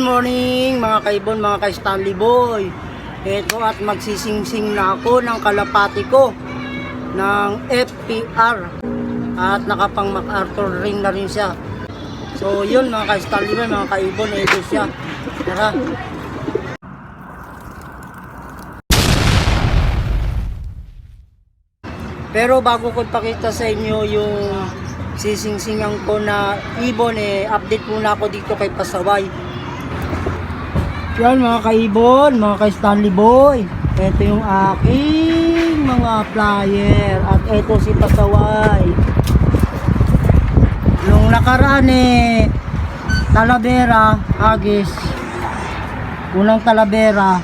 morning mga kaibon, mga ka-Stanley Boy. Ito at magsisingsing na ako ng kalapati ko ng FPR at nakapang MacArthur ring na rin siya. So yun mga ka-Stanley Boy, mga kaibon, ito siya. Tara. Pero bago ko ipakita sa inyo yung sisingsingan ko na ibon eh, update muna ako dito kay Pasaway. Yan mga kaibon, mga kay Stanley Boy. Ito yung aking mga flyer at ito si Pasaway. Nung nakaraan eh, Talavera, Agis, unang Talavera,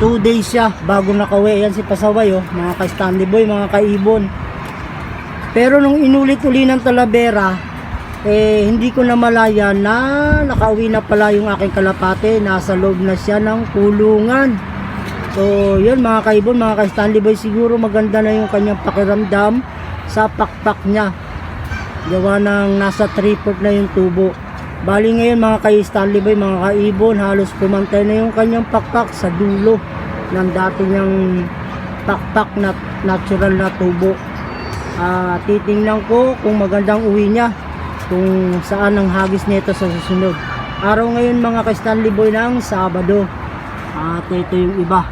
2 days siya bago nakawi. Yan si Pasaway oh, mga kay Stanley Boy, mga kaibon. Pero nung inulit-uli ng Talavera, eh hindi ko na malaya na nakauwi na pala yung aking kalapate. Nasa loob na siya ng kulungan. So, yun mga kaibon, mga kay Stanley Boy, siguro maganda na yung kanyang pakiramdam sa pakpak niya. Gawa ng nasa 3 na yung tubo. Bali ngayon mga kay Stanley Boy, mga kaibon, halos pumantay na yung kanyang pakpak sa dulo ng dati niyang pakpak na natural na tubo. Ah, titingnan ko kung magandang uwi niya kung saan ang hagis nito sa susunod. Araw ngayon mga kay Stanley Boy ng Sabado. At ito yung iba.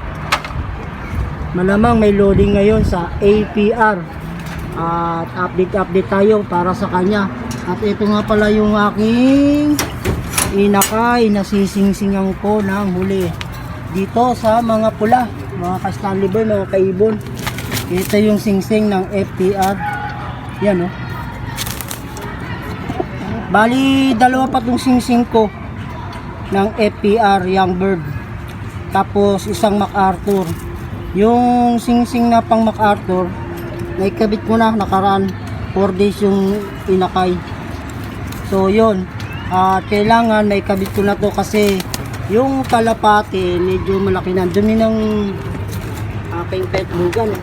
Malamang may loading ngayon sa APR. At update-update tayo para sa kanya. At ito nga pala yung aking inakay na sisingsingan ko ng huli. Dito sa mga pula, mga ka-Stanley Boy, mga kaibon. Ito yung singsing ng FPR. Yan oh. Bali, dalawa pa tong singsing ko ng FPR Young Bird. Tapos isang MacArthur. Yung singsing na pang MacArthur, naikabit ko na nakaraan 4 days yung inakay. So yun, at kailangan may kabit ko na to kasi yung kalapati medyo malaki na. Dumi ng aking pet bugan. eh.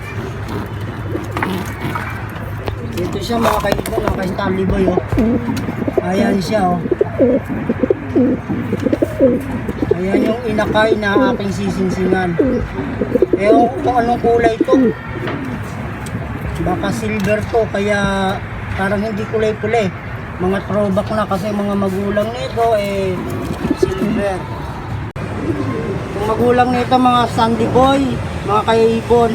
Ito siya mga kaibigan, mga kay Stanley Boy oh. Ayan siya oh. Ayan yung inakay na aking sisingsingan. Ewan ko kung anong kulay to. Baka silver to kaya parang hindi kulay-kulay. Mga throwback na kasi mga magulang nito eh silver. Yung magulang nito mga Sandy Boy, mga kaibon,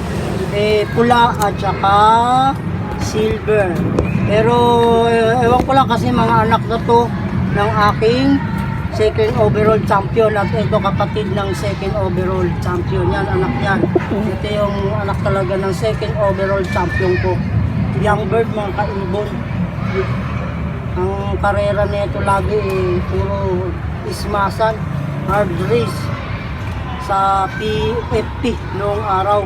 eh pula at saka silver. Pero eh, ewan ko lang kasi mga anak na to ng aking second overall champion at ito kapatid ng second overall champion yan anak yan. Ito yung anak talaga ng second overall champion ko. Young bird mga kaibon. Ang karera nito lagi eh, puro ismasan hard race sa PFP noong araw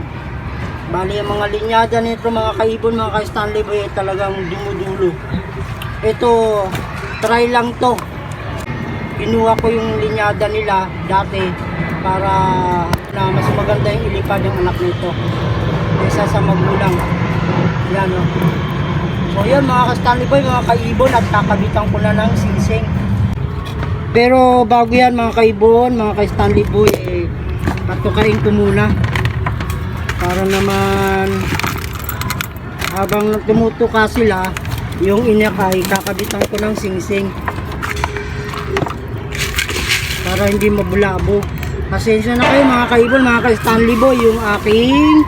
bali ang mga linyada nito mga kaibon mga ka-Stanley Boy talagang dumudulo. Ito try lang to. Kinuha ko yung linyada nila dati para na mas maganda yung ilipad yung anak nito kaysa sa magulang. Yan o so yan mga ka-Stanley Boy mga kaibon at kakabitan ko na ng singsing. Pero bago yan mga kaibon mga ka-Stanley Boy eh, patukain ko muna para naman habang tumutuka sila yung inakay kakabitan ko ng singsing para hindi mabulabo. Pasensya na kayo mga kaibon, mga ka-Stanley Boy, yung aking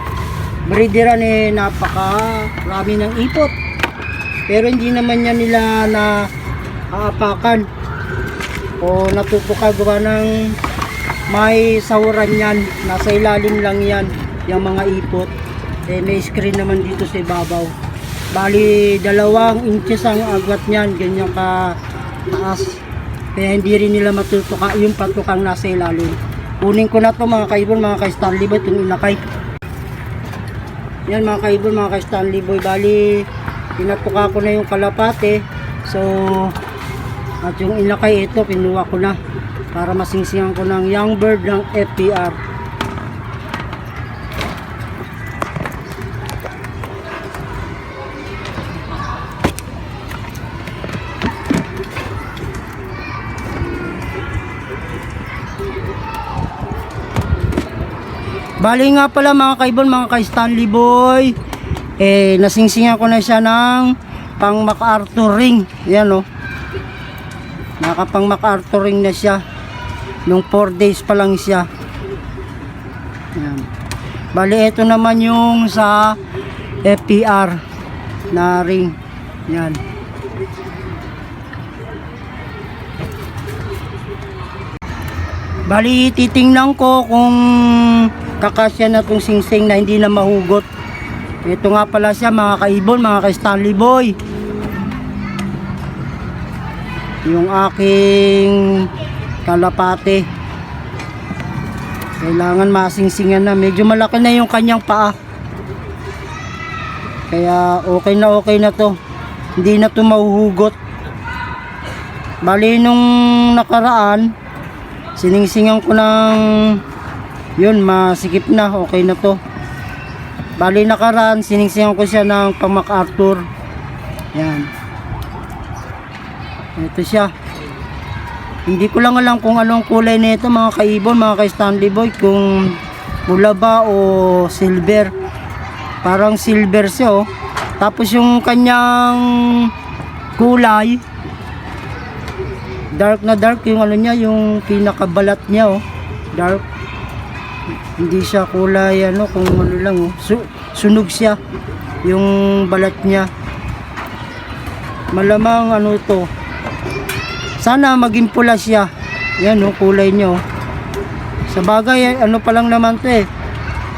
breederan eh napaka rami ng ipot. Pero hindi naman yan nila na aapakan o natutuka gawa ng may sahuran yan. Nasa ilalim lang yan, yung mga ipot. Eh, may screen naman dito sa ibabaw. Bali, dalawang inches ang agwat niyan, ganyan ka taas. Kaya hindi rin nila matutuka yung patukang nasa ilalim. Kunin ko na to mga kaibon, mga ka-Stanley Boy, itong inakay. Yan mga kaibon, mga ka-Stanley Boy. Bali, pinatuka ko na yung kalapate. So, at yung inakay ito, kinuha ko na para masingsingan ko ng young bird ng FPR. Bali nga pala mga kaibon, mga kay Stanley Boy. Eh, nasingsingan ko na siya ng pang MacArthur ring. Yan oh. Nakapang MacArthur ring na siya. Nung 4 days pa lang siya. Yan. Bali, ito naman yung sa FPR na ring. Yan. Bali, titingnan ko kung kakasya na tong singsing na hindi na mahugot. Ito nga pala siya mga kaibon, mga kay Stanley Boy. Yung aking kalapate. Kailangan masingsingan na. Medyo malaki na yung kanyang paa. Kaya okay na okay na to. Hindi na to mahuhugot. Bali nung nakaraan, siningsingan ko ng yun, masikip na. Okay na to. Bali nakaraan, siningsingan ko siya ng pang MacArthur. Yan. Ito siya. Hindi ko lang alam kung anong kulay nito mga kaibon, mga kay Stanley Boy. Kung pula ba o silver. Parang silver siya oh. Tapos yung kanyang kulay, dark na dark yung ano niya, yung pinakabalat niya oh. Dark. Hindi siya kulay ano kung ano lang oh. Su- sunog siya yung balat niya. Malamang ano to. Sana maging pula siya. Yan oh, kulay niya oh. Sa bagay, ano pa lang naman to eh.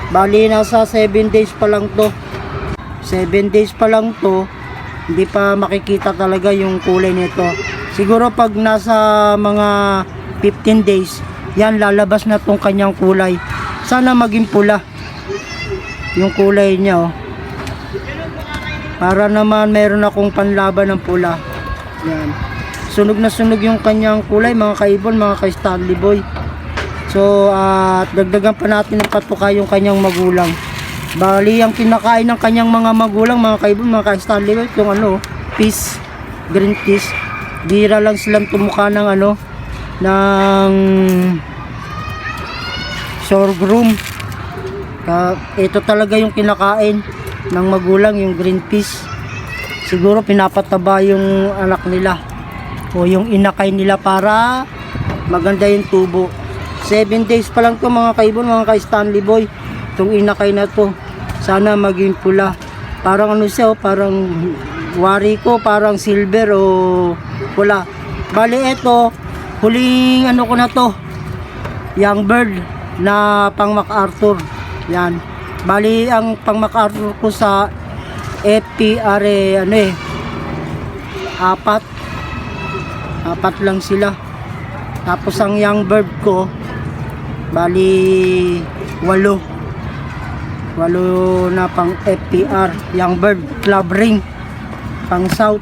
Bali, nasa 7 days pa lang to. 7 days pa lang to. Hindi pa makikita talaga yung kulay nito. Siguro pag nasa mga 15 days, yan lalabas na tong kanyang kulay. Sana maging pula. Yung kulay niya oh. Para naman meron akong panlaban ng pula. Yan. Sunog na sunog yung kanyang kulay mga kaibon, mga kay Stanley Boy. So, at dagdagan pa natin ng patuka yung kanyang magulang. Bali, ang kinakain ng kanyang mga magulang, mga kaibon, mga kay Stanley Boy, yung ano, peas, green peas. Bira lang silang tumuka ng ano, ng sorghum. Ka, ito talaga yung kinakain ng magulang, yung green peas. Siguro pinapataba yung anak nila o yung inakay nila para maganda yung tubo. 7 days pa lang to mga kaibon, mga kay Stanley Boy. Itong inakay na to. Sana maging pula. Parang ano siya, oh, parang wari ko, parang silver o pula. Bali ito, huling ano ko na to. Young bird na pang MacArthur. Yan. Bali ang pang MacArthur ko sa FPR eh, ano eh, apat. Apat lang sila. Tapos ang young bird ko, bali walo. Walo na pang FPR, young bird, club ring, pang south.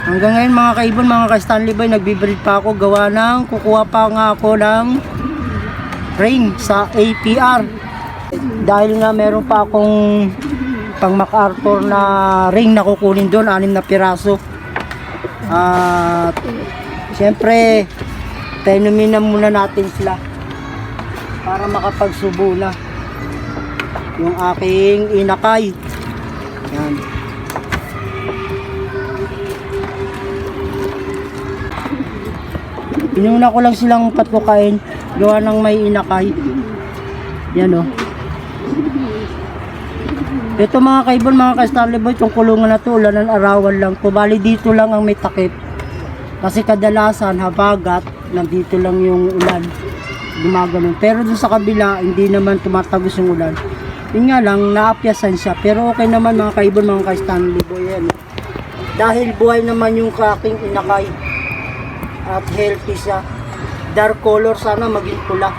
Hanggang ngayon mga kaibon, mga ka-Stanley Boy, nagbibreed pa ako. Gawa ng, kukuha pa nga ako ng ring sa APR. Dahil nga meron pa akong pang MacArthur na ring na kukunin doon, anim na piraso. At siyempre, tenumin na muna natin sila para makapagsubo na yung aking inakay. Yan. Inuna ko lang silang patukain gawa ng may inakay. Yan o. Ito mga kaibon, mga ka-Starly Boy, itong kulungan na to, ulanan arawan lang to. Bali dito lang ang may takip. Kasi kadalasan, habagat, nandito lang yung ulan. Gumaganon. Pero dun sa kabila, hindi naman tumatagos yung ulan. Yun nga lang, naapyasan siya. Pero okay naman mga kaibon, mga ka-Stanley Boy. Yan. Dahil buhay naman yung kaking inakay. At healthy siya. Dark color, sana maging pula.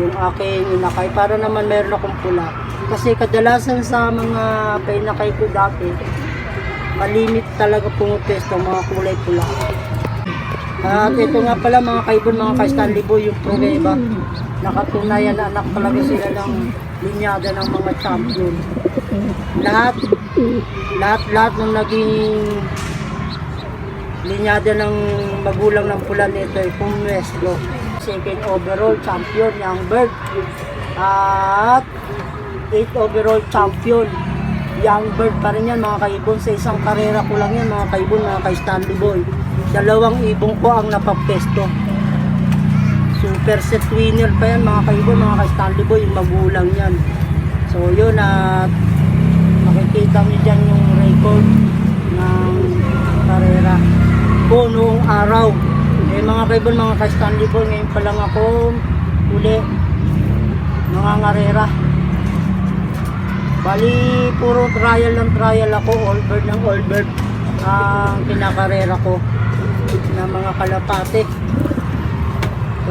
Yung aking inakay. Para naman meron akong pula. Kasi kadalasan sa mga pinakay ko dati, malimit talaga pumupesto mga kulay pula. At ito nga pala mga kaibon, mga ka-Stanley Boy, yung pruweba. Nakatunayan na anak talaga sila ng linyada ng mga champion. Lahat, lahat, lahat ng naging linyada ng magulang ng pula nito ay pumwesto. Second overall champion, Young Bird. At 8 overall champion. Young bird pa rin yan mga kaibon. Sa isang karera ko lang yan mga kaibon, mga kay Stanley Boy. Dalawang ibong ko ang napapesto. Super set winner pa yan mga kaibon, mga kay Stanley Boy. Yung magulang yan. So yun at makikita nyo dyan yung record ko noong araw. Eh mga kaibon, mga kay Stanley Boy, ngayon pa lang ako uli mga ngarera. Bali, puro trial ng trial ako, all bird ng all bird ang kinakarera ko na mga kalapate.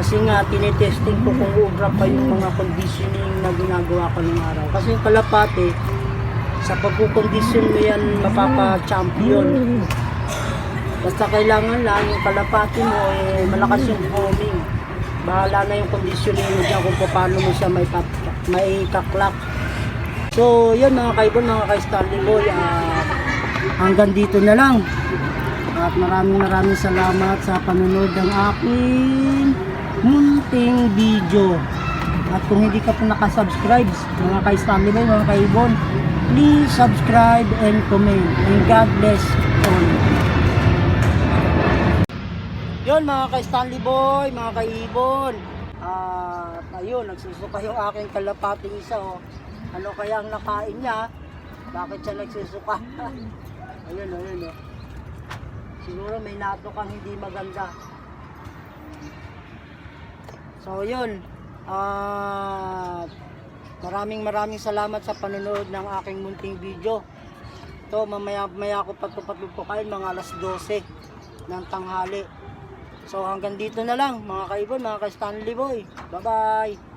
Kasi nga, tinetesting ko kung ubra pa yung mga conditioning na ginagawa ko ng araw. Kasi yung kalapate, sa pagkukondisyon mo yan, mapapa-champion. Basta kailangan lang yung kalapati mo, eh, malakas yung homing. Bahala na yung conditioning mo dyan kung paano mo siya may, may kaklak. So, yun mga kaibon, mga kay-Stanley Boy, ah, hanggang dito na lang. At maraming maraming salamat sa panonood ng aking munting video. At kung hindi ka po nakasubscribe, mga kay-Stanley Boy, mga kaibon, please subscribe and comment. And God bless all. Yun mga kay Stanley Boy, mga kaibon. At ayun, nagsusuka yung aking kalapating isa. Oh. Ano kaya ang nakain niya? Bakit siya nagsusuka? ayun, ayun. Oh. Siguro may nato kang hindi maganda. So yun. Ah maraming maraming salamat sa panonood ng aking munting video. To mamaya maya ako patupatupukain mga alas 12 ng tanghali. So hanggang dito na lang mga kaibon, mga ka-Stanley Boy. Bye-bye!